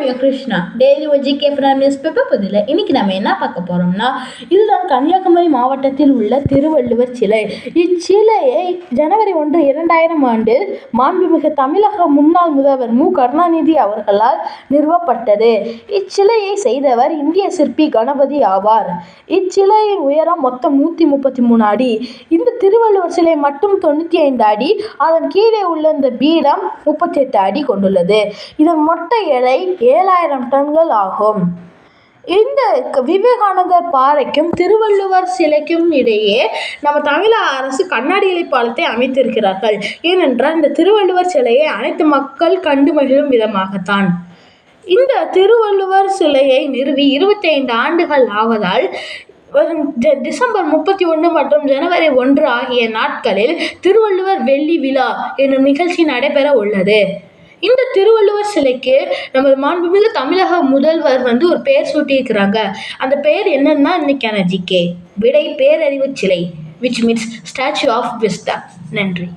I'm யோ Krishna. Daily ஒஜிகே from newspaper புதில் இன்னைக்கு நம்ம என்ன பார்க்க போகிறோம்னா இதுதான் கன்னியாகுமரி மாவட்டத்தில் உள்ள திருவள்ளுவர் சிலை. இச்சிலையை ஜனவரி ஒன்று இரண்டாயிரம் ஆண்டு மாண்புமிகு தமிழக முன்னாள் முதல்வர் மு. கருணாநிதி அவர்களால் நிறுவப்பட்டது. இச்சிலையை செய்தவர் இந்திய சிற்பி கணபதி ஆவார். இச்சிலையின் உயரம் மொத்தம் நூற்றி முப்பத்தி மூணு அடி. திருவள்ளுவர் சிலை மட்டும் தொண்ணூற்றி ஐந்து அடி அதன் கீழே உள்ள இந்த பீடம் முப்பத்தி எட்டு அடி கொண்டுள்ளது. இதன் மொத்த எடை ஏழாயிரம் டன்கள் ஆகும். இந்த விவேகானந்தர் பாறைக்கும் திருவள்ளுவர் சிலைக்கும் இடையே நம்ம தமிழக அரசு கண்ணாடி இலை பாலத்தை அமைத்திருக்கிறார்கள். ஏனென்றால் இந்த திருவள்ளுவர் சிலையை அனைத்து மக்கள் கண்டு மகிழும் விதமாகத்தான். இந்த திருவள்ளுவர் சிலையை நிறுவி இருபத்தைந்து ஆண்டுகள் ஆவதால் வரும் டிசம்பர் முப்பத்தி ஒன்று மற்றும் ஜனவரி ஒன்று ஆகிய நாட்களில் திருவள்ளுவர் வெள்ளி விழா என்னும் நிகழ்ச்சி நடைபெற உள்ளது. இந்த திருவள்ளுவர் சிலைக்கு நமது மாண்புமிகு தமிழக முதல்வர் வந்து ஒரு பெயர் சூட்டியிருக்கிறாங்க. அந்த பெயர் என்னன்னா இன்னைக்கான ஜிகே விடை பேரறிவு சிலை which means statue of wisdom நன்றி.